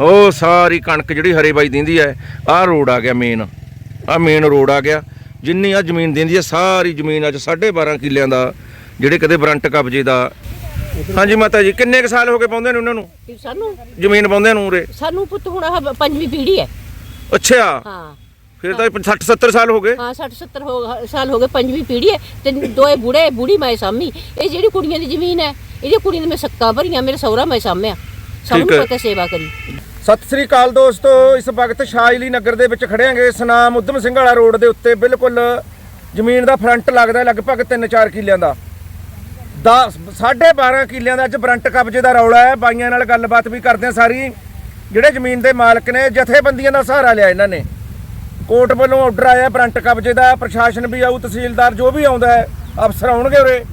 ਉਹ ਸਾਰੀ ਕਣਕ ਜਿਹੜੀ ਹਰੇ ਬਾਈ ਦਿੰਦੀ ਹੈ ਆਹ ਰੋਡ ਆ ਗਿਆ ਮੇਨ ਆਹ ਮੇਨ ਰੋਡ ਆ ਗਿਆ। ਜਿੰਨੀ ਆ ਜ਼ਮੀਨ ਦਿੰਦੀ ਹੈ ਸਾਰੀ ਜ਼ਮੀਨ ਅੱਜ 12.5 ਕਿੱਲਿਆਂ ਦਾ ਜਿਹੜੇ ਕਦੇ ਬਰੰਟ ਕਬਜੇ ਦਾ। ਹਾਂਜੀ ਮਾਤਾ ਜੀ ਕਿੰਨੇ ਕੁ ਸਾਲ ਹੋ ਗਏ ਪਾਉਂਦੇ ਨੇ ਉਹਨਾਂ ਨੂੰ? ਸਾਨੂੰ? ਜ਼ਮੀਨ ਪਾਉਂਦੇ ਨੂੰ ਉਰੇ? ਸਾਨੂੰ ਪੁੱਤ ਹੁਣ ਆਹ ਪੰਜਵੀਂ ਪੀੜ੍ਹੀ ਹੈ ਅੱਛਾ। ਹਾਂ। ਫਿਰ ਤਾਂ 60 70 ਸਾਲ ਹੋ ਗਏ। ਹਾਂ 60 70 ਹੋ ਸਾਲ ਹੋ ਗਏ ਪੰਜਵੀਂ ਪੀੜ੍ਹੀ ਹੈ ਤੇ ਦੋਏ ਬੁੜੇ ਬੁੜੀ ਮੈਂ ਸਾਮੀ। ਇਹ ਜਿਹੜੀ ਕੁੜੀਆਂ ਦੀ ਜ਼ਮੀਨ ਹੈ ਇਹਦੀ ਕੁੜੀਆਂ ਦੀ ਮੈਂ ਸੱਕਾ ਭਰੀਆਂ ਮੇਰੇ ਸਹੁਰਾ ਮੈਂ ਸਾਮਿਆ ਸਭ ਨੂੰ। ਪਤਾ ਸੇਵਾ ਕਰੀ। ਸਤਿ ਸ੍ਰੀ ਅਕਾਲ ਦੋਸਤੋ, ਇਸ ਵਕਤ ਸ਼ਾਇਲੀ ਨਗਰ ਦੇ ਵਿੱਚ ਖੜੇ ਸਨਾਮ ਉਦਮ ਸਿੰਘ ਵਾਲਾ ਰੋਡ ਦੇ ਉੱਤੇ ਬਿਲਕੁਲ ਜ਼ਮੀਨ ਦਾ ਫਰੰਟ ਲੱਗਦਾ ਲਗਭਗ 3-4 ਕਿੱਲਿਆਂ ਦਾ। 10 12.5 ਕਿੱਲਿਆਂ ਦਾ ਅੱਜ ਬਰੰਟ ਕਬਜ਼ੇ ਦਾ ਰੌਲਾ ਹੈ। ਬਾਈਆਂ ਨਾਲ ਗੱਲਬਾਤ ਵੀ ਕਰਦੇ ਆ ਸਾਰੀ। ਜਿਹੜੇ ਜ਼ਮੀਨ ਦੇ ਮਾਲਕ ਨੇ, ਜਥੇਬੰਦੀਆਂ ਦਾ ਸਹਾਰਾ ਲਿਆ ਇਹਨਾਂ ਨੇ। ਕੋਰਟ ਵੱਲੋਂ ਆਰਡਰ ਆਇਆ ਬਰੰਟ ਕਬਜ਼ੇ ਦਾ। ਪ੍ਰਸ਼ਾਸਨ ਵੀ ਆਊ, ਤਹਿਸੀਲਦਾਰ ਜੋ ਵੀ ਆਉਂਦਾ ਹੈ, ਅਫਸਰ ਆਉਣਗੇ ਉਰੇ।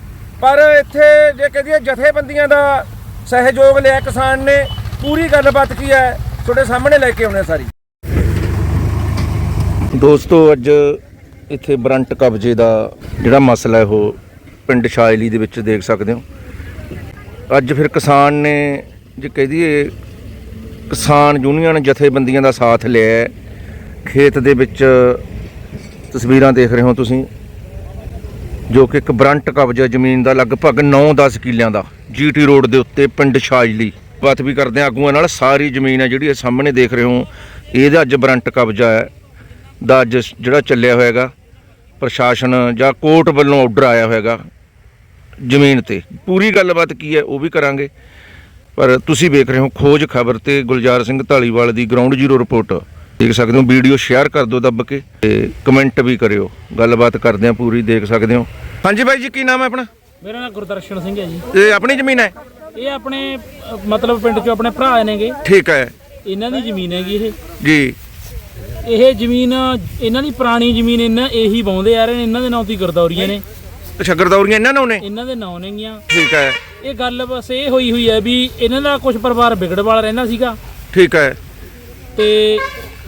ਪਰ ਇੱਥੇ ਜੇ ਕਹਦੀਏ ਜਥੇਬੰਦੀਆਂ ਦਾ ਸਹਿਯੋਗ ਲਿਆ ਕਿਸਾਨ ਨੇ ਪੂਰੀ ਗੱਲਬਾਤ ਕੀ ਹੈ? ਤੁਹਾਡੇ ਸਾਹਮਣੇ ਲੈ ਕੇ ਆਉਣੇ ਸਾਰੀ। ਦੋਸਤੋ, ਅੱਜ ਇੱਥੇ ਬਰੰਟ ਕਬਜ਼ੇ ਦਾ ਜਿਹੜਾ ਮਸਲਾ ਹੈ, ਉਹ ਪਿੰਡ ਸ਼ਾਇਲੀ ਦੇ ਵਿੱਚ ਦੇਖ ਸਕਦੇ ਹੋ। ਅੱਜ ਫਿਰ ਕਿਸਾਨ ਨੇ ਜੇ ਕਹਿ ਦਈਏ, ਕਿਸਾਨ ਯੂਨੀਅਨ ਜਥੇਬੰਦੀਆਂ ਦਾ ਸਾਥ ਲਿਆ ਖੇਤ ਦੇ ਵਿੱਚ ਤਸਵੀਰਾਂ ਦੇਖ ਰਹੇ ਹੋ ਤੁਸੀਂ, ਜੋ ਕਿ ਇੱਕ ਬਰੰਟ ਕਬਜ਼ਾ ਜ਼ਮੀਨ ਦਾ ਲਗਭਗ 9-10 ਕਿੱਲਿਆਂ ਦਾ, ਜੀਟੀ ਰੋਡ ਦੇ ਉੱਤੇ ਪਿੰਡ ਸ਼ਾਇਲੀ। ਬਾਤ ਵੀ ਕਰਦੇ ਹਾਂ ਆਗੂਆਂ ਨਾਲ। ਸਾਰੀ ਜ਼ਮੀਨ ਹੈ ਜਿਹੜੀ ਇਹ ਸਾਹਮਣੇ ਦੇਖ ਰਹੇ ਹੋ। ਇਹਦਾ ਅੱਜ ਬਰੰਟ ਕਬਜ਼ਾ ਹੈ। ਦਾ ਅੱਜ ਜਿਹੜਾ ਚੱਲਿਆ ਹੋਇਆਗਾ ਪ੍ਰਸ਼ਾਸਨ ਜਾਂ ਕੋਰਟ ਵੱਲੋਂ ਆਰਡਰ ਆਇਆ ਹੋਇਆਗਾ ਜ਼ਮੀਨ ਤੇ। ਪੂਰੀ ਗੱਲਬਾਤ ਕੀ ਹੈ ਉਹ ਵੀ ਕਰਾਂਗੇ। ਪਰ ਤੁਸੀਂ ਵੇਖ ਰਹੇ ਹੋ ਖੋਜ ਖਬਰ ਤੇ ਗੁਲਜ਼ਾਰ ਸਿੰਘ ਢਾਲੀਵਾਲ ਦੀ ਗਰਾਊਂਡ ਜ਼ੀਰੋ ਰਿਪੋਰਟ ਦੇਖ ਸਕਦੇ ਹੋ ਵੀਡੀਓ ਸ਼ੇਅਰ ਕਰ ਦਿਓ ਦੱਬ ਕੇ ਤੇ ਕਮੈਂਟ ਵੀ ਕਰਿਓ। ਗੱਲਬਾਤ ਕਰਦੇ ਆ ਪੂਰੀ ਦੇਖ ਸਕਦੇ ਹੋ। ਹਾਂਜੀ ਬਾਈ ਜੀ ਕੀ ਨਾਮ ਹੈ ਆਪਣਾ? ਮੇਰਾ ਨਾਮ ਗੁਰਦਰਸ਼ਨ ਸਿੰਘ ਹੈ ਜੀ। ਇਹ ਆਪਣੀ ਜ਼ਮੀਨ ਹੈ? ਇਹ ਆਪਣੇ ਅ, ਮਤਲਬ ਪਿੰਡ ਚੋਂ ਆਪਣੇ ਭਰਾ ਨੇਗੇ। ਠੀਕ ਹੈ। ਇਹਨਾਂ ਦੀ ਜ਼ਮੀਨ ਹੈਗੀ ਇਹ। ਜੀ। ਇਹ ਜ਼ਮੀਨ ਇਹਨਾਂ ਦੀ ਪੁਰਾਣੀ ਜ਼ਮੀਨ ਇਹਨਾਂ ਇਹੀ ਵਾਉਂਦੇ ਆ ਰਹੇ ਨੇ ਇਹਨਾਂ ਦੇ ਨਾਂ ਤੇ ਗਰਦੌਰੀਆਂ ਨੇ। ਅੱਛਾ ਗਰਦੌਰੀਆਂ ਇਹਨਾਂ ਨੂੰ ਨੇ? ਇਹਨਾਂ ਦੇ ਨਾਂ ਨੇਗੀਆਂ। ਠੀਕ ਹੈ। ਇਹ ਗੱਲ ਬਸ ਇਹ ਹੋਈ ਹੋਈ ਹੈ ਵੀ ਇਹਨਾਂ ਦਾ ਕੁਝ ਪਰਿਵਾਰ ਵਿਗੜਵਾਲ ਰਹਿੰਦਾ ਸੀਗਾ। ਠੀਕ ਹੈ। ਤੇ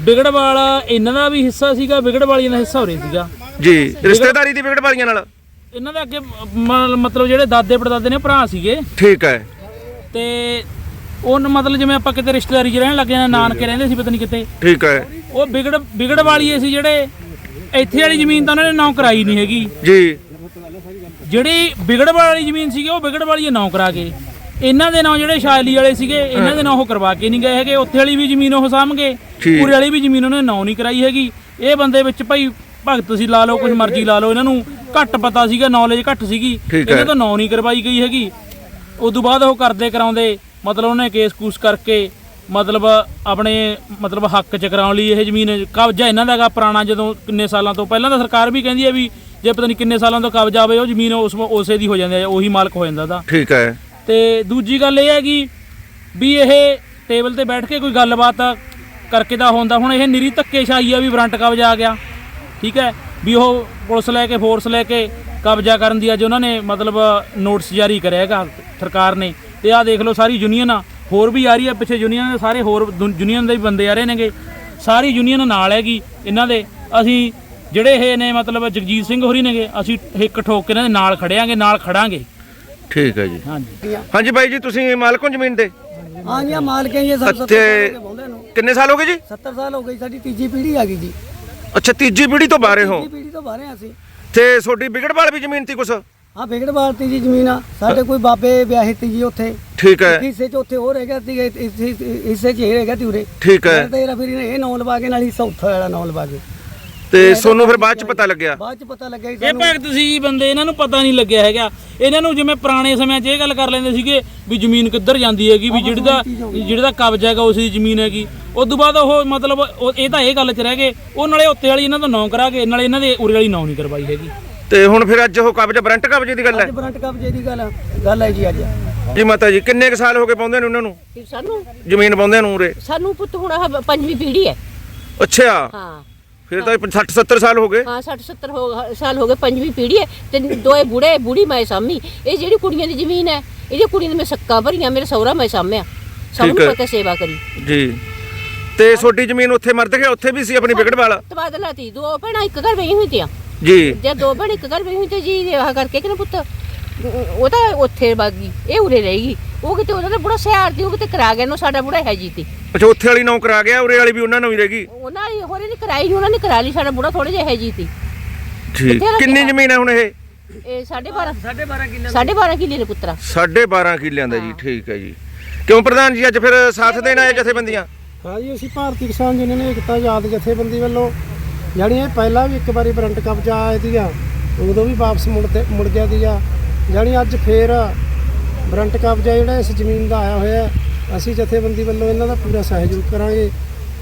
ਵਿਗੜਵਾਲ ਇਹਨਾਂ ਦਾ ਵੀ ਹਿੱਸਾ ਸੀਗਾ ਵਿਗੜਵਾਲੀਆਂ ਦਾ ਹਿੱਸਾ ਹੋ ਰਿਹਾ ਸੀਗਾ। ਜੀ ਰਿਸ਼ਤੇਦਾਰੀ ਦੀ ਵਿਗੜ ਵਾਲੀਆਂ ਨਾਲ? ਇਹਨਾਂ ਦੇ ਅੱਗੇ ਮ- ਮਤਲਬ ਜਿਹੜੇ ਦਾਦੇ ਪੜਦਾਦੇ ਨੇ ਭਰਾ ਸੀਗੇ। ਠੀਕ ਹੈ। ਤੇ ਉਹ ਮਤਲਬ ਜਿਵੇਂ ਆਪਾਂ ਕਿਤੇ ਰਿਸ਼ਤੇਦਾਰੀ 'ਚ ਰਹਿਣ ਲੱਗ ਜਾਂਦੇ ਨਾਨਕੇ ਰਹਿੰਦੇ ਸੀ ਪਤਾ ਨਹੀਂ ਕਿਤੇ। ਠੀਕ ਹੈ। ਉਹ ਵਿਗੜ ਵਿਗੜ ਵਾਲੀਏ ਸੀ ਜਿਹੜੇ ਇੱਥੇ ਵਾਲੀ ਜ਼ਮੀਨ ਤਾਂ ਉਹਨਾਂ ਨੇ ਨੌ ਕਰਾਈ ਨਹੀਂ ਹੈਗੀ। ਜੀ। ਜਿਹੜੀ ਵਿਗੜ ਵਾਲੀ ਜ਼ਮੀਨ ਸੀਗੀ ਉਹ ਵਿਗੜ ਵਾਲੀਏ ਨੌ ਕਰਾ ਕੇ। ਇਹਨਾਂ ਦੇ ਨਾਂ ਜਿਹੜੇ ਸ਼ਾਇਲੀ ਵਾਲੇ ਸੀਗੇ ਇਹਨਾਂ ਦੇ ਨਾਂ ਉਹ ਕਰਵਾ ਕੇ ਨਹੀਂ ਗਏ ਹੈਗੇ। ਉੱਥੇ ਵਾਲੀ ਵੀ ਜ਼ਮੀਨ ਉਹ ਸਾਂਭਗੇ। ਪੂਰੇ ਵਾਲੀ ਵੀ ਜ਼ਮੀਨ ਉਹਨਾਂ ਨੇ ਨਾਂ ਨਹੀਂ ਕਰਾਈ ਹੈਗੀ। ਇਹ ਬੰਦੇ ਵਿੱਚ ਭਾਈ ਭਗਤ ਸੀ ਲਾ ਲਓ ਕੁਝ ਮਰਜ਼ੀ ਲਾ ਲਓ ਇਹਨਾਂ ਨੂੰ ਘੱਟ ਪਤਾ ਸੀਗਾ ਨੌਲੇਜ ਘੱਟ ਸੀਗੀ। ਇਹਨਾਂ ਤੋਂ ਨਾਂ ਨਹੀਂ ਕਰਵਾਈ ਗਈ ਹੈਗੀ। ਉਦੋਂ ਬਾਅਦ ਉਹ ਕਰਦੇ ਕਰਾਉਂਦੇ ਮਤਲਬ ਉਹਨੇ ਕੇਸ ਕੂਸ ਕਰਕੇ ਮਤਲਬ ਆਪਣੇ ਮਤਲਬ ਹੱਕ ਚ ਕਰਾਉਣ ਲਈ ਇਹ ਜ਼ਮੀਨ ਕਬਜ਼ਾ ਇਹਨਾਂ ਦਾ ਹੈਗਾ ਪੁਰਾਣਾ ਜਦੋਂ ਕਿੰਨੇ ਸਾਲਾਂ ਤੋਂ ਪਹਿਲਾਂ ਤਾਂ ਸਰਕਾਰ ਵੀ ਕਹਿੰਦੀ ਹੈ ਵੀ ਜੇ ਪਤਾ ਨਹੀਂ ਕਿੰਨੇ ਸਾਲਾਂ ਤੋਂ ਕਬਜ਼ਾ ਹੋਵੇ ਉਹ ਜ਼ਮੀਨ ਉਸ ਉਸੇ ਦੀ ਹੋ ਜਾਂਦੀ ਹੈ ਉਹੀ ਮਾਲਕ ਹੋ ਜਾਂਦਾ ਦਾ ਠੀਕ ਹੈ। ਤੇ ਦੂਜੀ ਗੱਲ ਇਹ ਹੈਗੀ ਵੀ ਇਹ ਟੇਬਲ ਤੇ ਬੈਠ ਕੇ ਕੋਈ ਗੱਲਬਾਤ ਕਰਕੇ ਦਾ ਹੁੰਦਾ ਹੁਣ ਇਹ ਨਿਰੀ ਧੱਕੇਸ਼ਾਹੀ ਆ ਵੀ ਵਾਰੰਟ ਕਬਜ਼ਾ ਆ ਗਿਆ ਠੀਕ ਹੈ ਵੀ ਉਹ ਪੁਲਿਸ ਲੈ ਕੇ ਫੋਰਸ ਲੈ ਕੇ ਕਬਜ਼ਾ ਕਰਨ ਦੀ ਅੱਜ ਉਹਨਾਂ ਨੇ ਮਤਲਬ ਨੋਟਿਸ ਜਾਰੀ ਕਰਿਆ ਹੈਗਾ ਸਰਕਾਰ ਨੇ। ਤੇ ਆਹ ਦੇਖ ਲਓ ਸਾਰੀ ਯੂਨੀਅਨ ਆ ਹੋਰ ਵੀ ਆ ਰਹੀ ਹੈ ਪਿੱਛੇ ਯੂਨੀਅਨ ਦੇ ਸਾਰੇ ਹੋਰ ਯੂਨੀਅਨ ਦੇ ਵੀ ਬੰਦੇ ਆ ਰਹੇ ਨੇਗੇ। ਸਾਰੀ ਯੂਨੀਅਨ ਨਾਲ ਹੈਗੀ ਇਹਨਾਂ ਦੇ। ਅਸੀਂ ਜਿਹੜੇ ਇਹ ਨੇ ਮਤਲਬ ਜਗਜੀਤ ਸਿੰਘ ਹੋਰੀ ਨੇਗੇ ਅਸੀਂ ਹਿੱਕ ਠੋਕ ਕੇ ਇਹਨਾਂ ਦੇ ਨਾਲ ਖੜਿਆਂਗੇ ਨਾਲ ਖੜਾਂਗੇ। ਠੀਕ ਹੈ ਜੀ। ਹਾਂਜੀ। ਹਾਂਜੀ ਬਾਈ ਜੀ ਤੁਸੀਂ ਮਾਲਕ ਹੋ ਜ਼ਮੀਨ ਦੇ ਹਾਂ ਜੀ ਮਾਲਕ ਹੈ ਜੀ ਸਭ ਸਾਲ ਹੋ ਗਏ ਬੋਲਦੇ ਨੂੰ। ਕਿੰਨੇ ਸਾਲ ਹੋ ਗਏ ਜੀ? 70 ਸਾਲ ਹੋ ਗਈ ਸਾਡੀ ਤੀਜੀ ਪੀੜ੍ਹੀ ਆ ਗਈ ਜੀ। ਅੱਛਾ ਤੀਜੀ ਪੀੜ੍ਹੀ ਤੋਂ ਬਾਰੇ ਹੋ। ਤੀਜੀ ਪੀੜ੍ਹੀ ਤੋਂ ਬਾਹਰ ਆ ਅਸੀਂ। ਤੇ ਤੁਹਾਡੀ ਵਿਗੜਵਾਲ ਵੀ ਜ਼ਮੀਨ ਤੀ ਕੁਛ? ਹਾਂ ਵਿਗੜਵਾਲ ਤੀ ਜੀ ਜ਼ਮੀਨ ਆ। ਸਾਡੇ ਕੋਈ ਬਾਬੇ ਵਿਆਹੇ ਤੀ ਜੀ ਉੱਥੇ। ਠੀਕ ਹੈ। ਹਿੱਸੇ ਚ ਉੱਥੇ ਹੋਰ ਹੈਗਾ ਤੀ ਹਿੱਸੇ ਚ ਇਹ ਹੈਗਾ ਤੀ ਉਰੇ। ਠੀਕ ਹੈ। ਤੇ ਇਹ ਨੌ ਲਵਾ ਕੇ ਨਾਲ ਹੀ ਸੌਥਾ ਵਾਲਾ ਨੌ ਲਵਾ ਕੇ। ਤੇ ਸੋਨੂੰ ਫਿਰ ਬਾਅਦ ਚ ਪਤਾ ਲੱਗਿਆ। ਬਾਅਦ ਚ ਪਤਾ ਲੱਗਿਆ ਜੀ ਇਹ ਸਾਨੂੰ। ਭਗਤ ਸੀ ਜੀ ਬੰਦੇ ਇਹਨਾਂ ਨੂੰ ਪਤਾ ਨਹੀਂ ਲੱਗਿਆ ਹੈਗਾ। ਇਹਨਾਂ ਨੂੰ ਜਿਵੇਂ ਪੁਰਾਣੇ ਸਮਿਆਂ 'ਚ ਇਹ ਗੱਲ ਕਰ ਲੈਂਦੇ ਸੀਗੇ ਵੀ ਜ਼ਮੀਨ ਕਿੱਧਰ ਜਾਂਦੀ ਹੈਗੀ ਵੀ ਜਿਹੜੀ ਦਾ ਜਿਹੜੀ ਦਾ ਕਬਜ਼ਾ ਹੈਗਾ ਉਸ ਦੀ ਜ਼ਮੀਨ ਹੈਗੀ। ਉਸ ਤੋਂ ਬਾਅਦ ਉਹ ਮਤਲਬ ਉਹ- ਇਹ ਤਾਂ ਇਹ ਗੱਲ 'ਚ ਰਹਿ ਗਏ ਉਹ ਨਾਲੇ ਉੱਤੇ ਵਾਲੀ ਇਹਨਾਂ ਤੋਂ ਨੌ ਕਰਾ ਕੇ ਨਾਲੇ ਇਹਨਾਂ ਦੇ ਉਰੇ ਵਾਲੀ ਨੌ ਨਹੀਂ ਕਰਵਾਈ ਹੈਗੀ। ਤੇ ਹੁਣ ਫਿਰ ਅੱਜ ਉਹ ਕਬਜ਼ਾ ਬਰੰਟ ਕਬਜ਼ੇ ਦੀ ਗੱਲ ਹੈ? ਅੱਜ ਬਰੰਟ ਕਬਜੇ ਦੀ ਗੱਲ ਗੱਲ ਹੈ ਜੀ ਅੱਜ। ਜੀ ਮਾਤਾ ਜੀ ਕਿੰਨੇ ਕੁ ਸਾਲ ਹੋ ਗਏ ਪਾਉਂਦੇ ਨੇ ਉਹਨਾਂ ਨੂੰ? ਸਾਨੂੰ? ਜ਼ਮੀਨ ਪਾਉਂਦੇ ਨੂੰ ਉਰੇ? ਸਾਨੂੰ ਪੁੱਤ ਹੁਣ ਆਹ ਪੰਜਵੀਂ ਪੀੜ੍ਹੀ ਹੈ। ਅੱਛਾ। ਹਾਂ। ਫਿਰ ਤਾਂ 60 70 ਸਾਲ ਹੋ ਗਏ। ਹਾਂ 60 70 ਹੋ ਸਾਲ ਹੋ ਗਏ ਪੰਜਵੀਂ ਪੀੜ੍ਹੀ ਹੈ ਤੇ ਦੋਏ ਬੁੜੇ ਬੁੜੀ ਮੈਂ ਸਾਮੀ ਇਹ ਜਿਹੜੀ ਕੁੜੀਆਂ ਦੀ ਜ਼ਮੀਨ ਹੈ ਇਹਦੀ ਕੁੜੀਆਂ ਦੀ ਮੈਂ ਸੱਕਾ ਭਰੀਆਂ ਮੇਰੇ ਸਹੁਰਾ ਮੈਂ ਸਾਮਿਆ ਸਭ ਨੂੰ। ਪਤਾ ਸੇਵਾ ਕਰੀ। ਜੀ। ਤੇ ਤੁਹਾਡੀ ਜ਼ਮੀਨ ਉੱਥੇ ਮਰਦ ਗਿਆ ਉੱਥੇ ਵੀ ਸੀ ਆਪਣੀ ਵਿਗੜਵਾਲ? ਤਬਾਦਲਾ ਤੀ ਦੋ ਭੈਣਾਂ ਇੱਕ ਘਰ ਬਈ ਹੋਈ ਤੀਆਂ। ਜੀ। ਜੇ ਦੋ ਭੈਣ ਇੱਕ ਘਰ ਬਈ ਹੋਈ ਤੇ ਜੀ ਵਿਆਹ ਕਰਕੇ ਕਿ ਨਾ ਪੁੱਤ? ਉਹ ਤਾਂ ਉੱਥੇ ਬਾਗੀ ਇਹ ਉਰੇ ਰਹੇਗੀ ਉਹ ਕਿਤੇ ਉਹਨਾਂ ਦਾ ਬੁੜਾ ਸਿਆਰ ਦੀ ਉਹ ਕਿਤੇ ਕਰਾ ਗਿਆ ਨੂੰ ਸਾਡਾ ਬੁੜਾ ਹੈ ਜੀ ਤੀ। ਅੱਛਾ ਉੱਥੇ ਵਾਲੀ ਨੌ ਕਰਾ ਗਿਆ ਉਰੇ ਵਾਲੀ ਵੀ ਉਹਨਾਂ ਨੂੰ ਹੀ ਰਹਿ ਉਹਨਾਂ ਨੇ ਹੋਰੇ ਨੇ ਕਰਾਈ ਉਹਨਾਂ ਨੇ ਕਰਾ ਲਈ ਸਾਡਾ ਬੁੜਾ ਥੋੜੇ ਜਿਹਾ ਹੈ ਜੀ ਤੀ। ਠੀਕ। ਕਿੱਥੇ? ਕਿੰਨੀ ਜ਼ਮੀਨ ਹੈ ਹੁਣ ਇਹ? ਇਹ 12.5 12.5 ਕਿੱਲੇ 12.5 ਕਿੱਲੇ ਨੇ ਪੁੱਤਰਾ। 12.5 ਕਿੱਲਿਆਂ ਦਾ ਜੀ ਠੀਕ ਹੈ ਜੀ। ਕਿਉਂ ਪ੍ਰਧਾਨ ਜੀ ਅੱਜ ਫਿਰ ਸਾਥ ਦੇਣ ਆਏ ਜਥੇਬੰਦੀਆਂ? ਹਾਂ ਜੀ ਅਸੀਂ ਭਾਰਤੀ ਕਿਸਾਨ ਯੂਨੀਅਨ ਏਕਤਾ ਆਜ਼ਾਦ ਜਥੇਬੰਦੀ ਵੱਲੋਂ। ਜਾਣੀ ਇਹ ਪਹਿਲਾਂ ਵੀ ਇੱਕ ਵਾਰੀ ਬਰੰਟ ਕਬਜ਼ਾ ਆਇਆ ਸੀਗਾ ਉਦੋਂ ਵੀ ਵਾਪਸ ਮੁੜ ਤੇ ਮੁੜ ਗਿਆ ਸੀਗਾ। ਜਾਣੀ ਅੱਜ ਫੇਰ ਬਰੰਟ ਕਬਜ਼ਾ ਜਿਹੜਾ ਇਸ ਜ਼ਮੀਨ ਦਾ ਆਇਆ ਹੋਇਆ ਹੈ, ਅਸੀਂ ਜਥੇਬੰਦੀ ਵੱਲੋਂ ਇਹਨਾਂ ਦਾ ਪੂਰਾ ਸਹਿਯੋਗ ਕਰਾਂਗੇ।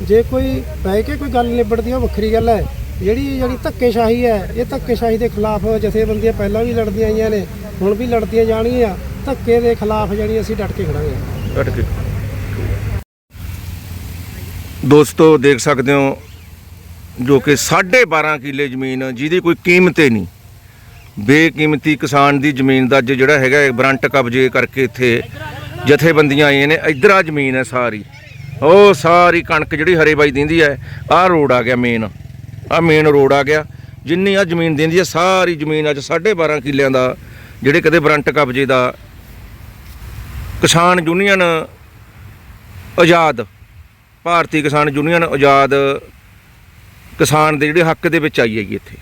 ਜੇ ਕੋਈ ਬਹਿ ਕੇ ਕੋਈ ਗੱਲ ਨਿਬੜਦੀ ਆ ਉਹ ਵੱਖਰੀ ਗੱਲ ਹੈ। ਜਿਹੜੀ ਜਿਹੜੀ ਧੱਕੇਸ਼ਾਹੀ ਹੈ ਇਹ ਧੱਕੇਸ਼ਾਹੀ ਦੇ ਖਿਲਾਫ ਜਥੇਬੰਦੀਆਂ ਪਹਿਲਾਂ ਵੀ ਲੜਦੀਆਂ ਆਈਆਂ ਨੇ ਹੁਣ ਵੀ ਲੜਦੀਆਂ ਜਾਣਗੀਆਂ। ਧੱਕੇ ਦੇ ਖਿਲਾਫ ਜਿਹੜੀ ਅਸੀਂ ਡਟ ਕੇ ਖੜਾਂਗੇ। ਕੱਟ ਕੇ। ਦੋਸਤੋ ਦੇਖ ਸਕਦੇ ਹੋ ਜੋ ਕਿ 12.5 ਕਿੱਲੇ ਜ਼ਮੀਨ ਜਿਹਦੀ ਕੋਈ ਕੀਮਤ ਹੀ ਨਹੀਂ। ਬੇਕੀਮਤੀ ਕਿਸਾਨ ਦੀ ਜ਼ਮੀਨ ਦਾ ਅੱਜ ਜਿਹੜਾ ਹੈਗਾ ਬਰੰਟ ਕਬਜ਼ੇ ਕਰਕੇ ਇੱਥੇ ਜਥੇਬੰਦੀਆਂ ਆਈਆਂ ਨੇ। ਇਧਰ ਆ ਜ਼ਮੀਨ ਹੈ ਸਾਰੀ। ਉਹ ਸਾਰੀ ਕਣਕ ਜਿਹੜੀ ਹਰੇ ਬਾਈ ਦਿੰਦੀ ਹੈ, ਆਹ ਰੋਡ ਆ ਗਿਆ ਮੇਨ ਆਹ ਮੇਨ ਰੋਡ ਆ ਗਿਆ। ਜਿੰਨੀ ਆ ਜ਼ਮੀਨ ਦਿੰਦੀ ਹੈ, ਸਾਰੀ ਜ਼ਮੀਨ ਅੱਜ 12.5 ਕਿੱਲਿਆਂ ਦਾ ਜਿਹੜੇ ਕਦੇ ਬਰੰਟ ਕਬਜ਼ੇ ਦਾ ਕਿਸਾਨ ਯੂਨੀਅਨ ਆਜ਼ਾਦ, ਭਾਰਤੀ ਕਿਸਾਨ ਯੂਨੀਅਨ ਆਜ਼ਾਦ ਕਿਸਾਨ ਦੇ ਜਿਹੜੇ ਹੱਕ ਦੇ ਵਿੱਚ ਆਈ ਹੈਗੀ ਇੱਥੇ।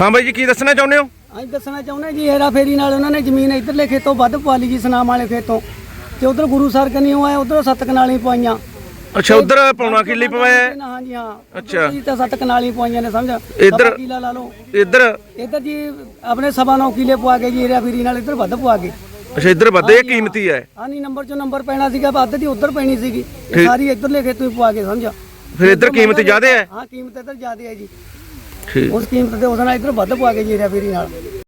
ਹਾਂ ਬਾਈ ਜੀ ਕੀ ਦੱਸਣਾ ਚਾਹੁੰਦੇ ਹੋ? ਅੱਜ ਦੱਸਣਾ ਚਾਹੁੰਦੇ ਜੀ ਹੇਰਾ ਫੇਰੀ ਨਾਲ ਉਹਨਾਂ ਨੇ ਜ਼ਮੀਨ ਇਧਰਲੇ ਖੇਤੋਂ ਵੱਧ ਪਵਾ ਲਈ ਜੀ ਸਨਾਮ ਵਾਲੇ ਖੇਤੋਂ। ਤੇ ਉਧਰ ਗੁਰੂ ਸਰ ਕਨੀਓ ਆਏ ਉਧਰ ਸੱਤ ਕਨਾਲੀ ਪਵਾਈਆਂ। ਅੱਛਾ ਉਧਰ ਪੌਣਾ ਕਿੱਲੀ ਪਵਾਇਆ। ਹੈ? ਜੀ ਹਾਂ। ਅੱਛਾ। ਜੀ ਤਾਂ ਸੱਤ ਕਨਾਲੀ ਪਵਾਈਆਂ ਨੇ ਸਮਝ ਇੱਧਰ- ਕਿੱਲਾ ਲਾ ਲਓ। ਇੱਧਰ? ਇੱਧਰ ਜੀ ਆਪਣੇ ਸਵਾ ਨੌ ਕਿਲੇ ਪਵਾ ਕੇ ਜੀ ਹੇਰਾ ਫੇਰੀ ਨਾਲ ਇੱਧਰ ਵੱਧ ਪਵਾ ਕੇ। ਅੱਛਾ ਇੱਧਰ ਵੱਧੇ ਕੀਮਤੀ ਹੈ। ਹਾਂ। ਨਹੀਂ ਨੰਬਰ ਚੋਂ ਨੰਬਰ ਪੈਣਾ ਸੀਗਾ ਵੱਧ ਦੀ ਉਧਰ ਪੈਣੀ ਸੀਗੀ। ਸਾਰੀ ਇੱਧਰਲੇ ਖੇਤੋਂ ਹੀ ਪਵਾ ਕੇ ਸਮਝ ਫਿਰ ਇੱਧਰ ਕੀਮਤ ਜ਼ਿਆਦਾ ਹੈ? ਹਾਂ ਕੀਮਤ ਇੱਧਰ ਜ਼ਿਆਦਾ ਹੈ ਜੀ। ਠੀਕ। ਉਸ ਕੀਮਤ ਤੇ ਉਸ ਨਾਲ ਇੱਧਰ ਵੱਧ ਪਵਾ ਕੇ ਜੀਰਿਆ ਫੇਰੀ ਨਾਲ।